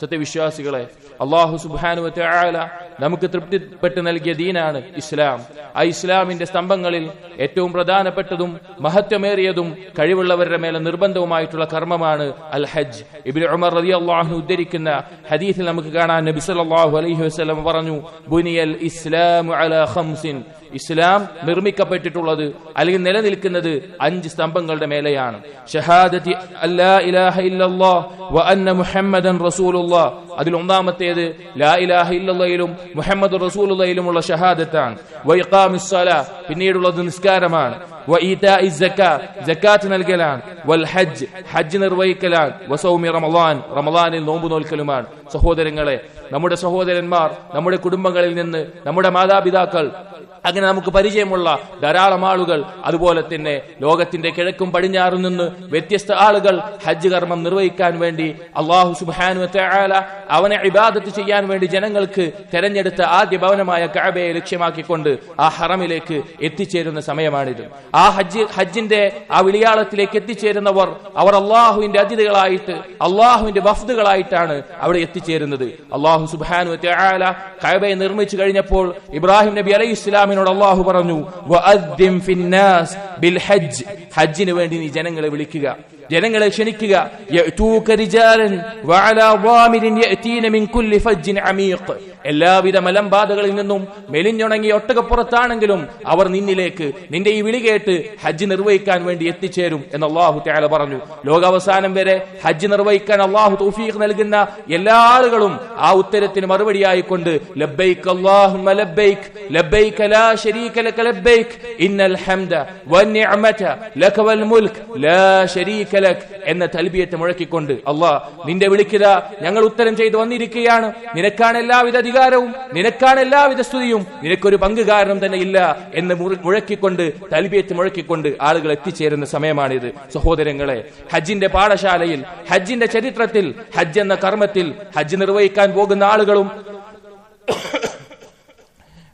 സത്യവിശ്വാസികളെ അള്ളാഹു സുബാനുവത്തെ ആല നമുക്ക് തൃപ്തിപ്പെട്ട് നൽകിയ ദീനാണ് ഇസ്ലാം. ആ ഇസ്ലാമിന്റെ സ്തംഭങ്ങളിൽ ഏറ്റവും പ്രധാനപ്പെട്ടതും മഹത്വമേറിയതും കഴിവുള്ളവരുടെ മേലെ നിർബന്ധവുമായിട്ടുള്ള കർമ്മമാണ് അൽ ഹജ്ജ് ഇബിൻ ഉമർ റതി അള്ളാഹു ഉദ്ധരിക്കുന്ന ഹദീസിൽ നമുക്ക് കാണാൻ നബി സല്ലല്ലാഹു അലൈഹി വസല്ലം പറഞ്ഞു ബുനിയൽ ഇസ്ലാം അലാ ഖംസിൻ ഇസ്ലാം നിർമ്മിക്കപ്പെട്ടിട്ടുള്ളത് അല്ലെങ്കിൽ നിലനിൽക്കുന്നത് അഞ്ച് സ്തംഭങ്ങളുടെ മേലെയാണ്. ഷഹാദത്തി അല്ലാ ഇലാഹ വ അന്ന മുഹമ്മദൻ റസൂലുള്ളാഹ് അതിൽ ഒന്നാമത്തേത് ലാ ഇലാഹ ഇല്ലല്ലയിലും മുഹമ്മദ് റസൂലുള്ളയിലുമുള്ള ഷഹാദത്താണ്. വ ഇഖാമിസ് സ്വലാ പിന്നീടുള്ളത് നിസ്കാരമാണ്. വ സക്കാ സക്കാത്ത് നൽകലാണ്. വൽ ഹജ്ജ് ഹജ്ജ് നിർവഹിക്കലാണ്. വസൗമി റമളാൻ റമളാനിൽ നോമ്പ് നോൽക്കലുമാണ്. സഹോദരങ്ങളെ നമ്മുടെ സഹോദരന്മാർ നമ്മുടെ കുടുംബങ്ങളിൽ നിന്ന് നമ്മുടെ മാതാപിതാക്കൾ അങ്ങനെ നമുക്ക് പരിചയമുള്ള ധാരാളം ആളുകൾ അതുപോലെ തന്നെ ലോകത്തിന്റെ കിഴക്കും പടിഞ്ഞാറും നിന്ന് വ്യത്യസ്ത ആളുകൾ ഹജ്ജ് കർമ്മം നിർവഹിക്കാൻ വേണ്ടി അള്ളാഹു സുബാനു അവനെ ഇബാദത്ത് ചെയ്യാൻ വേണ്ടി ജനങ്ങൾക്ക് തെരഞ്ഞെടുത്ത ആദ്യ ഭവനമായ കഅബയെ ലക്ഷ്യമാക്കിക്കൊണ്ട് ആ ഹറമിലേക്ക് എത്തിച്ചേരുന്ന സമയമാണിത്. ആ ഹജ്ജ് ഹജ്ജിന്റെ ആ വിളിയാളത്തിലേക്ക് എത്തിച്ചേരുന്നവർ അവർ അള്ളാഹുവിന്റെ അതിഥികളായിട്ട് അള്ളാഹുവിന്റെ വഫ്ദുകളായിട്ടാണ് അവിടെ എത്തിച്ചേരുന്നത്. അള്ളാഹു സുബാനു കഅബയെ നിർമ്മിച്ചു കഴിഞ്ഞപ്പോൾ ഇബ്രാഹിം നബി അലൈഹി ഇസ്ലാമിനോട് അള്ളാഹു പറഞ്ഞു "വഅദ്ദിം ഫിന്നാസ് ബിൽ ഹജ്ജ്. ഹജ്ജിന് വേണ്ടി നീ ജനങ്ങളെ വിളിക്കുക ജനങ്ങളെ ക്ഷണിക്കുക. യഅ്തൂക റിജാലൻ വഅലാ ളാമിരിൻ യഅ്തീന മിൻ കുല്ലി ഫജ്ജിൻ അമീഖ്. എല്ലാവിധ മലമ്പാതകളിൽ നിന്നും മെലിഞ്ഞുണങ്ങി ഒട്ടകപ്പുറത്താണെങ്കിലും അവർ നിന്നിലേക്ക് നിന്റെ ഈ വിളി കേട്ട് ഹജ്ജ് നിർവഹിക്കാൻ വേണ്ടി എത്തിച്ചേരും എന്ന് അള്ളാഹു ത്യാല പറഞ്ഞു. ലോകാവസാനം വരെ ഹജ്ജ് നിർവഹിക്കാൻ അള്ളാഹു തൗഫീഖ് നൽകുന്ന എല്ലാ ആളുകളും ആ ഉത്തരത്തിന് മറുപടിയായിക്കൊണ്ട് ലബ്ബൈക് അല്ലാഹുമ്മ ഇന്നൽ ഹംദ വന്നിഅമത ലക വൽ മുൽക് ലാ ലക് എന്ന തൽബിയത്ത് മുഴക്കിക്കൊണ്ട് അള്ളാഹ് നിന്റെ വിളിക്കുക ഞങ്ങൾ ഉത്തരം ചെയ്തു വന്നിരിക്കുകയാണ്. നിനക്കാണ് എല്ലാവിധ അധികാരവും നിനക്കാണ് എല്ലാവിധ സ്തുതിയും. നിനക്കൊരു പങ്കുകാരനും തന്നെ ഇല്ല എന്ന് മുഴക്കിക്കൊണ്ട് തൽബിയത്ത് മുഴക്കിക്കൊണ്ട് ആളുകൾ എത്തിച്ചേരുന്ന സമയമാണിത്. സഹോദരങ്ങളെ ഹജ്ജിന്റെ പാഠശാലയിൽ ഹജ്ജിന്റെ ചരിത്രത്തിൽ ഹജ്ജ് എന്ന കർമ്മത്തിൽ ഹജ്ജ് നിർവഹിക്കാൻ പോകുന്ന ആളുകളും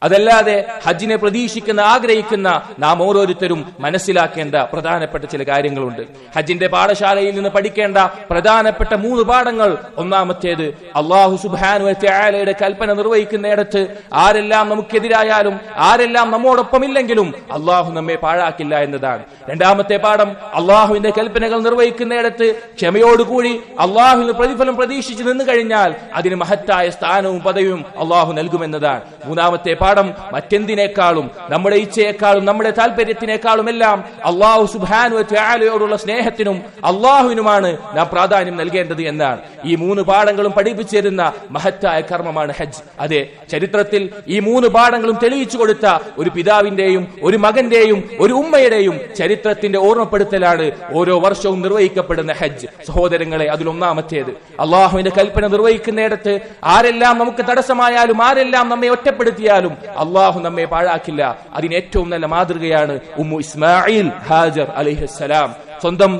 അതല്ലാതെ ഹജ്ജിനെ പ്രതീക്ഷിക്കുന്ന ആഗ്രഹിക്കുന്ന നാം ഓരോരുത്തരും മനസ്സിലാക്കേണ്ട പ്രധാനപ്പെട്ട ചില കാര്യങ്ങളുണ്ട്. ഹജ്ജിന്റെ പാഠശാലയിൽ നിന്ന് പഠിക്കേണ്ട പ്രധാനപ്പെട്ട മൂന്ന് പാഠങ്ങൾ. ഒന്നാമത്തേത് അള്ളാഹു സുബാനുയുടെ കൽപ്പന നിർവഹിക്കുന്നിടത്ത് ആരെല്ലാം നമുക്കെതിരായാലും ആരെല്ലാം നമ്മോടൊപ്പം ഇല്ലെങ്കിലും അള്ളാഹു നമ്മെ പാഴാക്കില്ല എന്നതാണ്. രണ്ടാമത്തെ പാഠം അള്ളാഹുവിന്റെ കൽപ്പനകൾ നിർവഹിക്കുന്നിടത്ത് ക്ഷമയോടുകൂടി അള്ളാഹുവിന് പ്രതിഫലം പ്രതീക്ഷിച്ച് നിന്നു കഴിഞ്ഞാൽ അതിന് മഹത്തായ സ്ഥാനവും പദവിയും അള്ളാഹു നൽകുമെന്നതാണ്. മൂന്നാമത്തെ പാഠം മറ്റെന്തിനേക്കാളും നമ്മുടെ ഇച്ഛയേക്കാളും നമ്മുടെ താല്പര്യത്തിനേക്കാളും എല്ലാം അള്ളാഹു സുബാനു സ്നേഹത്തിനും അള്ളാഹുവിനുമാണ് നാം പ്രാധാന്യം നൽകേണ്ടത് എന്നാണ്. ഈ മൂന്ന് പാഠങ്ങളും പഠിപ്പിച്ചിരുന്ന മഹത്തായ കർമ്മമാണ് ഹജ്ജ്. അതെ ചരിത്രത്തിൽ ഈ മൂന്ന് പാഠങ്ങളും തെളിയിച്ചു കൊടുത്ത ഒരു പിതാവിന്റെയും ഒരു മകന്റെയും ഒരു ഉമ്മയുടെയും ചരിത്രത്തിന്റെ ഓർമ്മപ്പെടുത്തലാണ് ഓരോ വർഷവും നിർവഹിക്കപ്പെടുന്ന ഹജ്ജ്. സഹോദരങ്ങളെ അതിലൊന്നാമത്തേത്. അള്ളാഹുവിന്റെ കൽപ്പന നിർവഹിക്കുന്നിടത്ത് ആരെല്ലാം നമുക്ക് തടസ്സമായാലും ആരെല്ലാം നമ്മെ ഒറ്റപ്പെടുത്തിയാലും അള്ളാഹു നമ്മെ പാഴാക്കില്ല. അതിന് ഏറ്റവും നല്ല മാതൃകയാണ് ഉമ്മു ഇസ്മായിൽ ഹാജർ അലിഹസ്സലാം. സ്വന്തം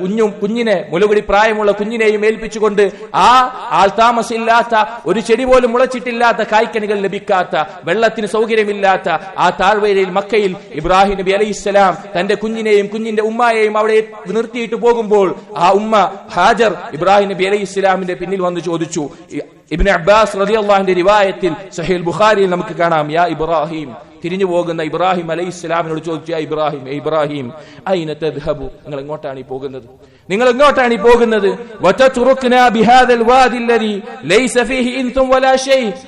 കുഞ്ഞു കുഞ്ഞും കുഞ്ഞിനെ മുലകുടി പ്രായമുള്ള കുഞ്ഞിനെയും ഏൽപ്പിച്ചുകൊണ്ട് ആ ആൾ താമസമില്ലാത്ത ഒരു ചെടി പോലും മുളച്ചിട്ടില്ലാത്ത കായ്ക്കനികൾ ലഭിക്കാത്ത വെള്ളത്തിന് സൗകര്യമില്ലാത്ത ആ താഴ്വരയിൽ മക്കയിൽ ഇബ്രാഹിം നബി അലൈഹി ഇസ്ലാം തന്റെ കുഞ്ഞിനെയും കുഞ്ഞിന്റെ ഉമ്മയെയും അവിടെ നിർത്തിയിട്ട് പോകുമ്പോൾ ആ ഉമ്മ ഹാജർ ഇബ്രാഹിം നബി അലൈഹി ഇസ്ലാമിന്റെ പിന്നിൽ വന്ന് ചോദിച്ചു ഇബിൻ അബ്ബാസ് റളിയല്ലാഹുവിന്റെ റിവായത്തിൽ സഹീൽ ബുഖാരിയിൽ നമുക്ക് കാണാം യാ ഇബ്രാഹിം. തിരിഞ്ഞു പോകുന്ന ഇബ്രാഹിം അലൈഹി ഇസ്ലാമിനോട് ചോദിച്ചു ഇബ്രാഹിം ഇബ്രാഹിം ഐന തദ്ഹബു? നിങ്ങൾ എങ്ങോട്ടാണ് ഈ പോകുന്നത്? നിങ്ങൾ എങ്ങോട്ടാണ് ഈ പോകുന്നത്?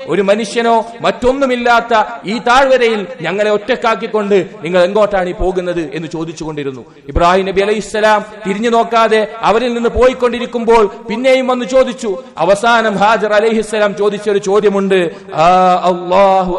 ഒരു മനുഷ്യനോ മറ്റൊന്നുമില്ലാത്ത ഈ താഴ്വരയിൽ ഞങ്ങളെ ഒറ്റക്കാക്കിക്കൊണ്ട് നിങ്ങൾ എങ്ങോട്ടാണ് ഈ പോകുന്നത് എന്ന് ചോദിച്ചുകൊണ്ടിരുന്നു. ഇബ്രാഹിം നബി അലൈഹി ഇസ്ലാം തിരിഞ്ഞു നോക്കാതെ അവരിൽ നിന്ന് പോയിക്കൊണ്ടിരിക്കുമ്പോൾ പിന്നെയും വന്ന് ചോദിച്ചു. അവസാനം ഹാജർ ചോദിച്ച ഒരു ചോദ്യമുണ്ട് ആ അല്ലാഹു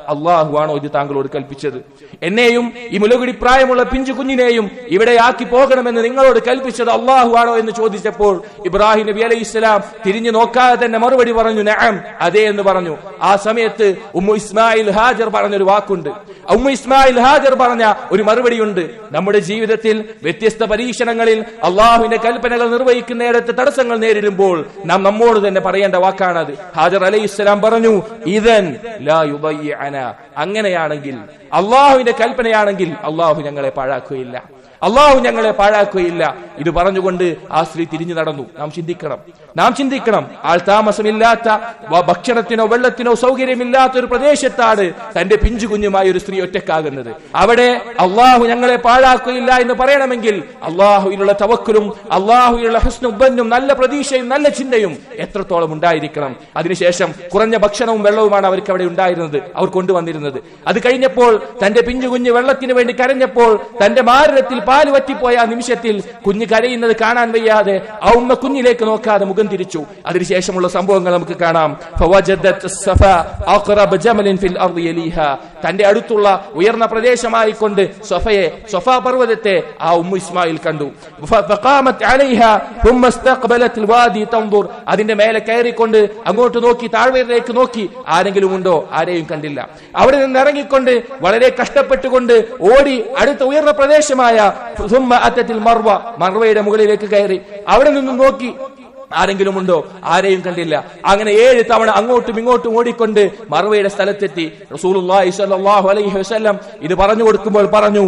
അമറക ബിഹാദാ അള്ളാഹു ആണോ ഇത് താങ്കളോട് കൽപ്പിച്ചത്. എന്നെയും ഈ മുലകുടി പ്രായമുള്ള പിഞ്ചു കുഞ്ഞിനെയും ഇവിടെ ആക്കി പോകണമെന്ന് നിങ്ങളോട് കൽപ്പിച്ചത് അള്ളാഹു ആണോ എന്ന് ചോദിച്ചപ്പോൾ ഇബ്രാഹിം നബി അലൈഹി ഇസ്ലാം തിരിഞ്ഞു നോക്കാതെ തന്നെ മറുപടി പറഞ്ഞു നഅം അതെ എന്ന് പറഞ്ഞു. ആ സമയത്ത് ഉമ്മു ഇസ്മായിൽ ഹാജർ പറഞ്ഞൊരു വാക്കുണ്ട്. ഉമ്മു ഇസ്മായിൽ ഹാജർ പറഞ്ഞ ഒരു മറുപടിയുണ്ട്. നമ്മുടെ ജീവിതത്തിൽ വ്യത്യസ്ത പരീക്ഷണങ്ങളിൽ അള്ളാഹുവിന്റെ കൽപ്പനകൾ നിർവഹിക്കുന്നിടത്ത് തടസ്സങ്ങൾ നേരിടുമ്പോൾ നാം നമ്മോട് തന്നെ പറയേണ്ട വാക്കാണത്. ഹാജർ അലൈഹി ഇസ്ലാം പറഞ്ഞു ഇതൻ ലാ യുബയ്യഅന അങ്ങനെയാണെങ്കിൽ അള്ളാഹുവിന്റെ കൽപ്പനയാണെങ്കിൽ അള്ളാഹു ഞങ്ങളെ പാഴാക്കുകയില്ല. അള്ളാഹു ഞങ്ങളെ പാഴാക്കുകയില്ല. ഇത് പറഞ്ഞുകൊണ്ട് ആ സ്ത്രീ തിരിഞ്ഞു നടന്നു. നാം ചിന്തിക്കണം. നാം ചിന്തിക്കണം. ആൾ താമസമില്ലാത്ത ഭക്ഷണത്തിനോ വെള്ളത്തിനോ സൗകര്യമില്ലാത്ത ഒരു പ്രദേശത്താണ് തന്റെ പിഞ്ചു കുഞ്ഞുമായ ഒരു സ്ത്രീ ഒറ്റക്കാകുന്നത് അവിടെ അള്ളാഹു ഞങ്ങളെ പാഴാക്കുകയില്ല എന്ന് പറയണമെങ്കിൽ അള്ളാഹുവിനുള്ള തവക്കലും അള്ളാഹുവിനുള്ള ഹസ്നുബന്നും നല്ല പ്രതീക്ഷയും നല്ല ചിന്തയും എത്രത്തോളം ഉണ്ടായിരിക്കണം. അതിനുശേഷം കുറഞ്ഞ ഭക്ഷണവും വെള്ളവുമാണ് അവർക്ക് അവിടെ ഉണ്ടായിരുന്നത് അവർ കൊണ്ടുവന്നിരുന്നത്. അത് കഴിഞ്ഞപ്പോൾ തന്റെ പിഞ്ചു കുഞ്ഞ് വെള്ളത്തിന് വേണ്ടി കരഞ്ഞപ്പോൾ തന്റെ മാരത്തിൽ പാൽ വറ്റിപ്പോയ ആ നിമിഷത്തിൽ കുഞ്ഞ് കരയുന്നത് കാണാൻ വയ്യാതെ ഔമ്മ കുഞ്ഞിലേക്ക് നോക്കാതെ മുഖം തിരിച്ചു. അതിനുശേഷമുള്ള സംഭവങ്ങൾ നമുക്ക് കാണാം. തന്റെ അടുത്തുള്ള ഉയർന്ന പ്രദേശമായി കൊണ്ട് സഫയെ സഫ പർവതത്തെ ആ ഉമ്മു ഇസ്മായിൽ കണ്ടു. അതിന്റെ മേലെ കയറിക്കൊണ്ട് അങ്ങോട്ട് നോക്കി താഴ്വരയിലേക്ക് നോക്കി. ആരെങ്കിലും ഉണ്ടോ? ആരെയും കണ്ടില്ല. അവിടെ നിന്ന് ഇറങ്ങിക്കൊണ്ട് വളരെ കഷ്ടപ്പെട്ടുകൊണ്ട് ഓടി അടുത്ത ഉയർന്ന പ്രദേശമായ അറ്റത്തിൽ മർവ മർവയുടെ മുകളിലേക്ക് കയറി. അവിടെ നിന്നും നോക്കി ആരെങ്കിലും ഉണ്ടോ ആരെയും കണ്ടില്ല. അങ്ങനെ ഏഴ് തവണ അങ്ങോട്ടും ഇങ്ങോട്ടും ഓടിക്കൊണ്ട് മറുവയുടെ സ്ഥലത്തെത്തി. റസൂലുള്ളാഹി സ്വല്ലല്ലാഹു അലൈഹി വസല്ലം ഇത് പറഞ്ഞു കൊടുക്കുമ്പോൾ പറഞ്ഞു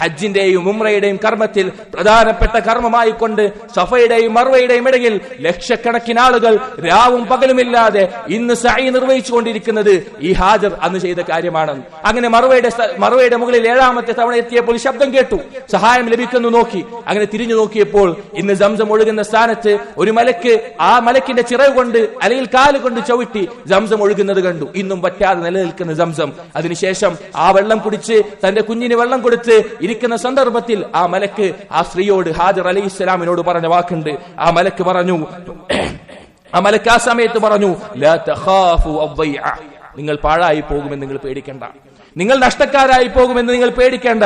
ഹജ്ജിന്റെയും ഉമ്രയുടെയും കർമ്മത്തിൽ പ്രധാനപ്പെട്ട കർമ്മമായി കൊണ്ട് സഫയുടെയും മറുവയുടെയും ഇടയിൽ ലക്ഷക്കണക്കിന് ആളുകൾ രാവും പകലുമില്ലാതെ ഇന്ന് സഅയി നിർവഹിച്ചുകൊണ്ടിരിക്കുന്നത് ഈ ഹാജർ അന്ന് ചെയ്ത കാര്യമാണ്. അങ്ങനെ മറുവയുടെ മറുവയുടെ മുകളിൽ ഏഴാമത്തെ തവണ എത്തിയപ്പോൾ ശബ്ദം കേട്ടു. സഹായം ലഭിക്കുന്നു നോക്കി. അങ്ങനെ തിരിഞ്ഞു നോക്കിയപ്പോൾ ഇന്ന് ജംസം ഒഴുകുന്ന സ്ഥാനത്ത് ഒരു മലക്ക് ആ മലക്കിന്റെ ചിറവ് കൊണ്ട് അല്ലെങ്കിൽ കാൽ കൊണ്ട് ചവിട്ടി ജംസം ഒഴുകുന്നത് കണ്ടു. ഇന്നും പറ്റാതെ നിലനിൽക്കുന്ന ജംസം അതിനുശേഷം ആ വെള്ളം കുടിച്ച് തന്റെ കുഞ്ഞിന് വെള്ളം കൊടുത്ത് ഇരിക്കുന്ന സന്ദർഭത്തിൽ ആ മലക്ക് ആ സ്ത്രീയോട് ഹാജർ അലൈഹി ഇസ്ലാമിനോട് പറഞ്ഞ വാക്കുണ്ട് ആ മലക്ക് പറഞ്ഞു ആ മലക്ക് ആ സമയത്ത് പറഞ്ഞു. നിങ്ങൾ പാഴായി പോകുമെന്ന് നിങ്ങൾ പേടിക്കണ്ട നിങ്ങൾ നഷ്ടക്കാരായി പോകുമെന്ന് നിങ്ങൾ പേടിക്കേണ്ട.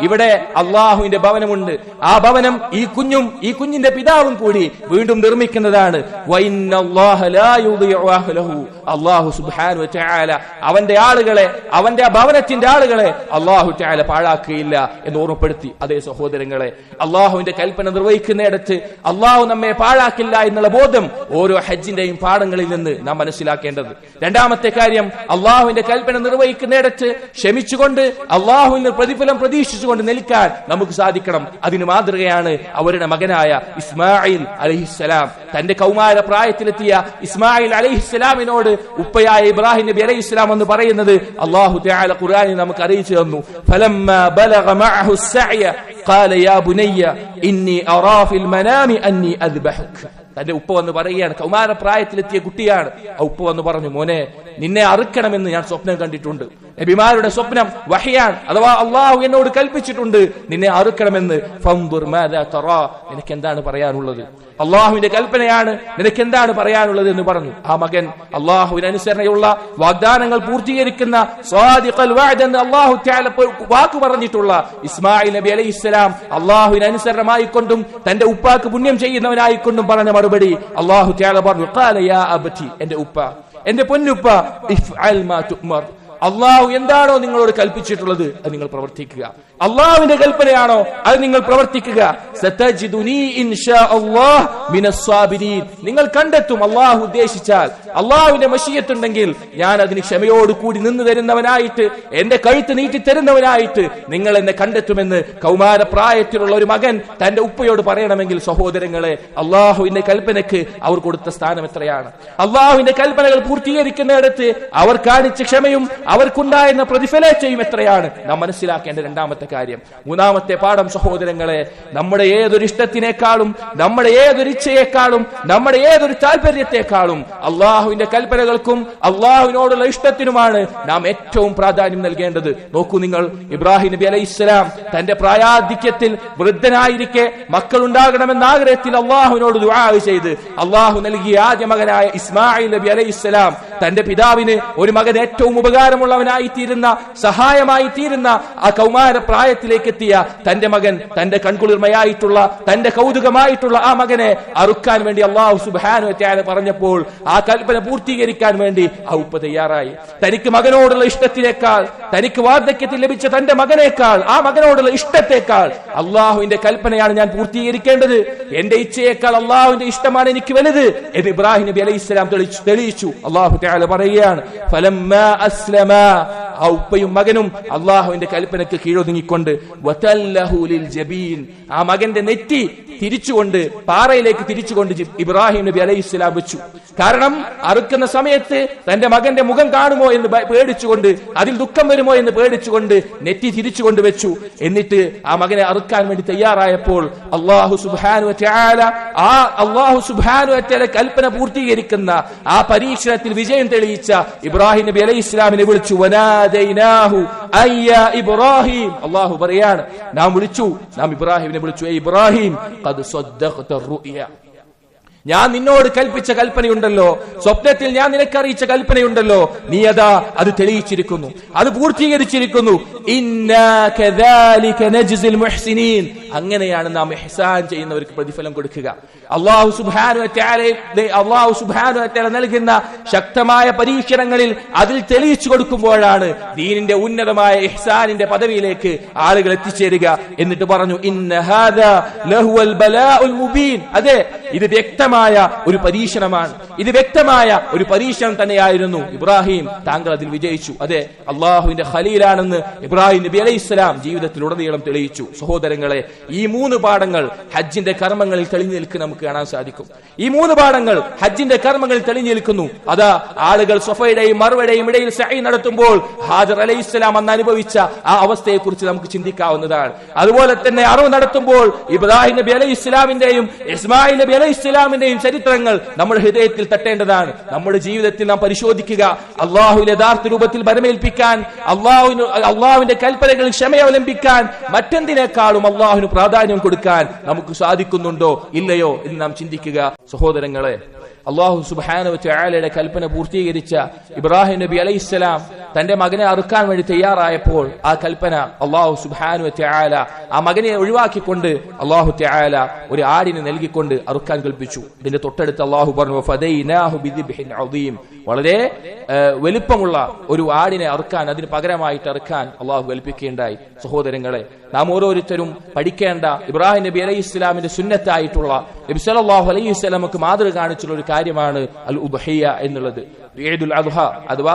ഇവിടെ അള്ളാഹുവിന്റെ ഭവനമുണ്ട്. ആ ഭവനം ഈ കുഞ്ഞും ഈ കുഞ്ഞിന്റെ പിതാവും കൂടി വീണ്ടും നിർമ്മിക്കുന്നതാണ്. അവന്റെ ആളുകളെ അവന്റെ ഭവനത്തിന്റെ ആളുകളെ അള്ളാഹു ചായാല പാഴാക്കുകയില്ല എന്ന് ഓർമ്മപ്പെടുത്തി. അതേ സഹോദരങ്ങളെ അള്ളാഹുവിന്റെ കൽപ്പന നിർവഹിക്കുന്നിടത്ത് അള്ളാഹു നമ്മെ പാഴാക്കില്ല എന്നുള്ള ബോധം ഓരോ ഹജ്ജിന്റെയും പാഠങ്ങളിൽ നിന്ന് നാം മനസ്സിലാക്കേണ്ടത്. രണ്ടാമത്തെ കാര്യം അള്ളാഹുവിന്റെ കൽപ്പന നിർവഹിക്കുന്നിടത്ത് ക്ഷമിച്ചുകൊണ്ട് അള്ളാഹുവിന് പ്രതിഫലം പ്രതീക്ഷിച്ചുകൊണ്ട് നിൽക്കാൻ നമുക്ക് സാധിക്കണം. അതിന് മാതൃകയാണ് അവരുടെ മകനായ ഇസ്മായിൽ അലഹിസ്സലാം. തന്റെ കൗമാര പ്രായത്തിലെത്തിയ ഇസ്മായിൽ അലഹിസ്സലാമിനോട് ഉപ്പയായ ഇബ്രാഹിം നബി അലൈഹി ഇസ്ലാം എന്ന് പറയുന്നത് അള്ളാഹു ഖുർആനിൽ നമുക്ക് അറിയിച്ചു തന്നു. ഫലമ്മ قال يا بني ബുനയ്യ ഇന്നി في المنام അന്നി അദ്ബഹുക് തന്റെ ഉപ്പ വന്ന് പറയുകയാണ് കൗമാര പ്രായത്തിലെത്തിയ കുട്ടിയാണ്. ആ ഉപ്പ വന്ന് പറഞ്ഞു മോനെ നിന്നെ അറുക്കണമെന്ന് ഞാൻ സ്വപ്നം കണ്ടിട്ടുണ്ട്. നബിമാരുടെ സ്വപ്നം വഹിയാൻ അഥവാ അള്ളാഹു എന്നോട് കൽപ്പിച്ചിട്ടുണ്ട് നിന്നെ അറുക്കണമെന്ന്. നിനക്ക് എന്താണ് പറയാനുള്ളത്? അള്ളാഹുവിന്റെ കൽപ്പനയാണ് നിനക്ക് എന്താണ് പറയാനുള്ളത് എന്ന് പറഞ്ഞു. ആ മകൻ അള്ളാഹുവിന് അനുസരണയുള്ള വാഗ്ദാനങ്ങൾ പൂർത്തീകരിക്കുന്ന അള്ളാഹു വാക്ക് പറഞ്ഞിട്ടുള്ള ഇസ്മായിൽ നബി അലൈഹി ഇസ്ലാം അള്ളാഹുവിന് അനുസരണമായിക്കൊണ്ടും തന്റെ ഉപ്പാക്ക് പുണ്യം ചെയ്യുന്നവനായിക്കൊണ്ടും പറഞ്ഞ മറുപടി അള്ളാഹു പറഞ്ഞു എന്റെ ഉപ്പ എന്റെ പൊന്നുപ്പ ഇഫ്അൽ മാ തുഅ്മർ. അള്ളാഹു എന്താണോ നിങ്ങളോട് കൽപ്പിച്ചിട്ടുള്ളത് അത് നിങ്ങൾ പ്രവർത്തിക്കുക. അള്ളാഹുവിന്റെ കൽപ്പനയാണോ? അത് നിങ്ങൾ പ്രവർത്തിക്കുക. നിങ്ങൾ കണ്ടെത്തും അള്ളാഹു ഉദ്ദേശിച്ചാൽ. അള്ളാഹുവിന്റെ മഷിയത്തുണ്ടെങ്കിൽ ഞാൻ അതിന് ക്ഷമയോട് കൂടി നിന്ന് തരുന്നവനായിട്ട് എന്റെ കഴുത്ത് നീട്ടി തരുന്നവനായിട്ട് നിങ്ങൾ എന്നെ കണ്ടെത്തുമെന്ന് കൗമാര പ്രായത്തിലുള്ള ഒരു മകൻ തന്റെ ഉപ്പയോട് പറയണമെങ്കിൽ സഹോദരങ്ങളെ അള്ളാഹുവിന്റെ കൽപ്പനയ്ക്ക് അവർ കൊടുത്ത സ്ഥാനം എത്രയാണ്? അള്ളാഹുവിന്റെ കൽപ്പനകൾ പൂർത്തീകരിക്കുന്നിടത്ത് അവർ കാണിച്ച ക്ഷമയും അവർക്കുണ്ടായിരുന്ന പ്രതിഫലേച്ചയും എത്രയാണ്? നാം മനസ്സിലാക്കേണ്ട രണ്ടാമത്തെ കാര്യം. മൂന്നാമത്തെ പാഠം സഹോദരങ്ങളെ നമ്മുടെ ഏതൊരു ഇഷ്ടത്തിനേക്കാളും നമ്മുടെ ഏതൊരു ഇച്ഛയേക്കാളും നമ്മുടെ ഏതൊരു താല്പര്യത്തെക്കാളും അള്ളാഹുവിന്റെ കൽപ്പനകൾക്കും അള്ളാഹുവിനോടുള്ള ഇഷ്ടത്തിനുമാണ് നാം ഏറ്റവും പ്രാധാന്യം നൽകേണ്ടത്. നോക്കൂ നിങ്ങൾ ഇബ്രാഹിം നബി അലൈഹി ഇസ്ലാം തന്റെ പ്രായാധിക്യത്തിൽ വൃദ്ധനായിരിക്കെ മക്കൾ ഉണ്ടാകണമെന്ന ആഗ്രഹത്തിൽ അള്ളാഹുവിനോട് ദുരാവ് ചെയ്ത് അള്ളാഹു നൽകിയ ആദ്യ മകനായ ഇസ്മായിൽ നബി അലൈഹി ഇസ്ലാം തന്റെ പിതാവിന് ഒരു മകൻ ഏറ്റവും ഉപകാരമുള്ളവനായി തീരുന്ന സഹായമായി തീരുന്ന ആ കൗമാര പ്രായത്തിലേക്ക് എത്തിയ തന്റെ മകൻ തന്റെ കൺകുളിർമയായിട്ടുള്ള തന്റെ കൗതുകമായിട്ടുള്ള ആ മകനെ അറുക്കാൻ വേണ്ടി അള്ളാഹു സുബാനു പറഞ്ഞപ്പോൾ ആ കൽപ്പന പൂർത്തീകരിക്കാൻ വേണ്ടി ആ ഉപ്പ തയ്യാറായി. തനിക്ക് മകനോടുള്ള ഇഷ്ടത്തിനേക്കാൾ തനിക്ക് വാർദ്ധക്യത്തിൽ ലഭിച്ച തന്റെ മകനേക്കാൾ ആ മകനോടുള്ള ഇഷ്ടത്തെക്കാൾ അള്ളാഹുവിന്റെ കൽപ്പനയാണ് ഞാൻ പൂർത്തീകരിക്കേണ്ടത്. എന്റെ ഇച്ഛയേക്കാൾ അള്ളാഹുവിന്റെ ഇഷ്ടമാണ് എനിക്ക് വലുത് എന്ന് ഇബ്രാഹിം നബി അലൈഹി ഇസ്ലാം തെളിയിച്ചു. അള്ളാഹു പറയുകയാണ് അസ്ലമ ആ ഉപ്പയും മകനും അള്ളാഹുവിന്റെ കൽപ്പനയ്ക്ക് കീഴൊതുങ്ങിക്കൊണ്ട് ജബീൻ. ആ മകന്റെ നെറ്റി തിരിച്ചുകൊണ്ട് പാറയിലേക്ക് തിരിച്ചുകൊണ്ട് ഇബ്രാഹിം നബി അലൈഹി ഇസ്ലാം വെച്ചു. കാരണം അറുക്കുന്ന സമയത്ത് തന്റെ മകന്റെ മുഖം കാണുമോ എന്ന് പേടിച്ചുകൊണ്ട് അതിൽ ദുഃഖം വരുമോ എന്ന് പേടിച്ചുകൊണ്ട് നെറ്റി തിരിച്ചുകൊണ്ട് വെച്ചു. എന്നിട്ട് ആ മകനെ അറുക്കാൻ വേണ്ടി തയ്യാറായപ്പോൾ അള്ളാഹു സുബാനു ആ അള്ളാഹു സുബാനു കൽപ്പന പൂർത്തീകരിക്കുന്ന ആ പരീക്ഷണത്തിൽ വിജയം തെളിയിച്ച ഇബ്രാഹിം നബി അലൈഹി ഇസ്ലാമിനെ വിളിച്ചു അയ്യ ഇബ്രാഹിം. അള്ളാഹു പറയാണ് നാം വിളിച്ചു നാം ഇബ്രാഹിമിനെ വിളിച്ചു. "ഏ ഇബ്രാഹിം ഞാൻ നിന്നോട് കൽപ്പിച്ച കൽപ്പനയുണ്ടല്ലോ. സ്വപ്നത്തിൽ ഞാൻ നിനക്ക് അറിയിച്ച കൽപ്പനയുണ്ടല്ലോ. നീ അതാ അത് തെളിയിച്ചിരിക്കുന്നു. അത് പൂർത്തീകരിച്ചിരിക്കുന്നു. അങ്ങനെയാണ് നാം എഹ്സാൻ ചെയ്യുന്നവർക്ക് പ്രതിഫലം കൊടുക്കുക. അള്ളാഹു തആല അള്ളാഹു തആല നൽകുന്ന ശക്തമായ പരീക്ഷണങ്ങളിൽ അതിൽ തെളിയിച്ചു കൊടുക്കുമ്പോഴാണ് ദീനിന്റെ ഉന്നതമായ എഹ്സാനിന്റെ പദവിയിലേക്ക് ആളുകൾ എത്തിച്ചേരുക. എന്നിട്ട് പറഞ്ഞു അതെ ഇത് വ്യക്തമായ ഒരു പരീക്ഷണമാണ്. ഇത് വ്യക്തമായ ഒരു പരീക്ഷണം തന്നെയായിരുന്നു ഇബ്രാഹിം. താങ്കൾ അതിൽ വിജയിച്ചു. അതെ അള്ളാഹുവിന്റെ ഖലീലാണെന്ന് ഇബ്രാഹിം നബി അലൈഹി ഇസ്ലാം ജീവിതത്തിലുടനീളം തെളിയിച്ചു. സഹോദരങ്ങളെ ഈ മൂന്ന് പാഠങ്ങൾ ഹജ്ജിന്റെ കർമ്മങ്ങളിൽ തെളിഞ്ഞു നിൽക്കുന്ന നമുക്ക് കാണാൻ സാധിക്കും. ഈ മൂന്ന് പാഠങ്ങൾ ഹജ്ജിന്റെ കർമ്മങ്ങളിൽ തെളിഞ്ഞു നിൽക്കുന്നു. അതാ ആളുകൾ സൊഫയുടെയും മറുവയുടെയും ഇടയിൽ സഹി നടത്തുമ്പോൾ ഹാജർ അലൈഹി ഇസ്ലാം അന്ന് അനുഭവിച്ച ആ അവസ്ഥയെ കുറിച്ച് നമുക്ക് ചിന്തിക്കാവുന്നതാണ്. അതുപോലെ തന്നെ അറിവ് നടത്തുമ്പോൾ ഇബ്രാഹിം നബി അലൈഹി ഇസ്ലാമിന്റെയും ഇസ്മായിൽ നബി അലൈഹി ഇസ്ലാമിന്റെയും ചരിത്രങ്ങൾ നമ്മുടെ ഹൃദയത്തിൽ തട്ടേണ്ടതാണ്. നമ്മുടെ ജീവിതത്തിൽ നാം പരിശോധിക്കുക. അള്ളാഹു യഥാർത്ഥ രൂപത്തിൽ ഭരമേൽപ്പിക്കാൻ അള്ളാഹുവിന് അള്ളാഹുവിന്റെ കൽപ്പനകളിൽ ക്ഷമയവലംബിക്കാൻ മറ്റെന്തിനേക്കാളും അള്ളാഹുവിന് പ്രാധാന്യം കൊടുക്കാൻ നമുക്ക് സാധിക്കുന്നുണ്ടോ? ഇല്ലയോ എന്ന് നാം ചിന്തിക്കുക. സഹോദരങ്ങളെ അള്ളാഹു സുബാന ചായാലയുടെ കൽപ്പന പൂർത്തീകരിച്ച ഇബ്രാഹിം നബി അലൈഹിസ്സലാം തന്റെ മകനെ അറുക്കാൻ വേണ്ടി തയ്യാറായപ്പോൾ ആ കൽപ്പന അള്ളാഹു സുബാന ചായാല ആ മകനെ ഒഴിവാക്കിക്കൊണ്ട് അള്ളാഹു ത്യാല ഒരു ആടിനെ നൽകിക്കൊണ്ട് അറുക്കാൻ കൽപ്പിച്ചു ഇതിന്റെ തൊട്ടടുത്ത് അള്ളാഹു പറഞ്ഞു. വളരെ വലിപ്പമുള്ള ഒരു ആടിനെ അറുക്കാൻ അതിന് പകരമായിട്ട് അറുക്കാൻ അള്ളാഹു കൽപ്പിക്കുകയുണ്ടായി സഹോദരങ്ങളെ നാം ഓരോരുത്തരും പഠിക്കേണ്ട ഇബ്രാഹിം നബി അലൈഹി ഇസ്ലാമിന്റെ സുന്നത്തായിട്ടുള്ള നബി സല്ലല്ലാഹു അലൈഹി വസല്ലമക്ക് മാതൃക കാണിച്ചുള്ള ഒരു കാര്യമാണ് അൽ ഉദ്ഹിയ എന്നുള്ളത്. ഈദുൽ അദ്ഹ അഥവാ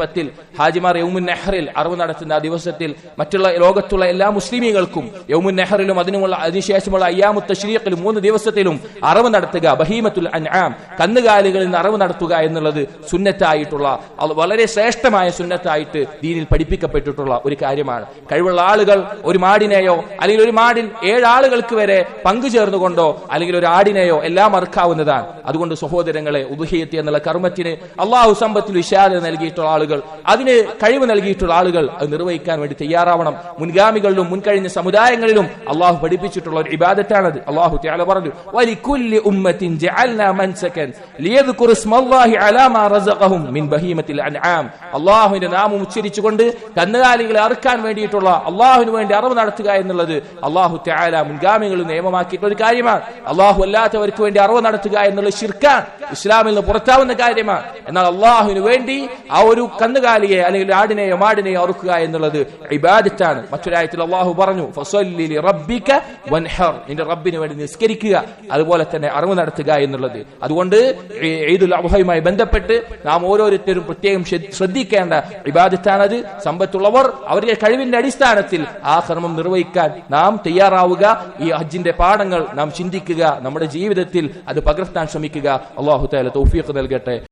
പത്തിൽ ഹാജിമാർ യൗമുൻ നെഹറിൽ അറിവ് നടത്തുന്ന ആ ദിവസത്തിൽ മറ്റുള്ള ലോകത്തുള്ള എല്ലാ മുസ്ലിമീങ്ങൾക്കും യൗമുൻ നെഹറിലും അതിനുമുള്ള അതിനുശേഷമുള്ള അയ്യാമു തഷ്രീഖിലും മൂന്ന് ദിവസത്തിലും അറിവ് നടത്തുക. ബഹീമത്തുൽ അൻആം കന്നുകാലികളിൽ നിന്ന് അറിവ് നടത്തുക എന്നുള്ളത് സുന്നത്തായിട്ടുള്ള വളരെ ശ്രേഷ്ഠമായ സുന്നത്തായിട്ട് ദീനിൽ പഠിപ്പിക്കപ്പെട്ടിട്ടുള്ള ഒരു കാര്യമാണ്. കഴിവുള്ള ആളുകൾ ഒരു മാടിനെയോ അല്ലെങ്കിൽ ഒരു മാടിൽ ഏഴാളുകൾക്ക് വരെ പങ്കു ചേർന്നുകൊണ്ടോ അല്ലെങ്കിൽ ഒരു ആടിനെയോ എല്ലാം അറുക്കാവുന്നതാണ്. അതുകൊണ്ട് സഹോദരങ്ങളെ ഉദുഹിയത്തി എന്നുള്ള കർമ്മത്തിന് അള്ളാഹു സമ്പത്തിൽ വിശാലത നൽകിയിട്ടുള്ള ആളുകൾ അതിന് കഴിവ് നൽകിയിട്ടുള്ള ആളുകൾ അത് നിർവഹിക്കാൻ വേണ്ടി തയ്യാറാവണം. മുൻഗാമികളിലും മുൻകഴിഞ്ഞ സമുദായങ്ങളിലും അള്ളാഹു പഠിപ്പിച്ചിട്ടുള്ള ഒരു ഇബാദത്താണത്. അള്ളാഹു ത്യാല പറഞ്ഞു വലിക്കുല്ലി ഉമ്മത്തിൻ അലാ മാ മിൻ ബഹീമത്തിൽ അൻആം. അള്ളാഹുവിന്റെ നാമം ഉച്ചരിച്ചുകൊണ്ട് കന്നുകാലികളെ അറുക്കാൻ വേണ്ടിയിട്ടുള്ള അള്ളാഹുവിന് വേണ്ടി അറിവ് നടത്തുക എന്നുള്ളത് അള്ളാഹു ത്യാല മുൻഗാമികളിൽ നിയമമാക്കിയിട്ടുള്ള ഒരു കാര്യമാണ്. അള്ളാഹു അല്ലാത്തവർക്ക് വേണ്ടി അറിവ് നടത്തുക എന്നുള്ളത് ഷിർക്കാൻ ഇസ്ലാമിൽ നിന്ന് പുറത്താവുന്ന കാര്യമാണ്. എന്നാൽ അള്ളാഹുവിന് വേണ്ടി ആ ഒരു കന്നുകാലിയെ അല്ലെങ്കിൽ ആടിനെയോ മാടിനെയോ അറുക്കുക എന്നുള്ളത് ഇബാദത്താണ്. മറ്റൊരായത്തിൽ അള്ളാഹു പറഞ്ഞു വൻഹർ. നിന്റെ റബ്ബിന് വേണ്ടി നിസ്കരിക്കുക അതുപോലെ തന്നെ അറിവ് നടത്തുക എന്നുള്ളത്. അതുകൊണ്ട് ഈദുൽ അബ്ഹയുമായി ബന്ധപ്പെട്ട് നാം ഓരോരുത്തരും പ്രത്യേകം ശ്രദ്ധ- ശ്രദ്ധിക്കേണ്ട ഇബാദത്താണത്. സമ്പത്തുള്ളവർ അവരുടെ കഴിവിന്റെ അടിസ്ഥാനത്തിൽ ആ കർമ്മം നിർവഹിക്കാൻ നാം തയ്യാറാവുക. ഈ ഹജ്ജിന്റെ പാഠങ്ങൾ നാം ചിന്തിക്കുക. നമ്മുടെ ജീവിതത്തിൽ അത് പകർത്താൻ ശ്രമിക്കുക. അള്ളാഹു തൗഫീഖ് നൽകട്ടെ.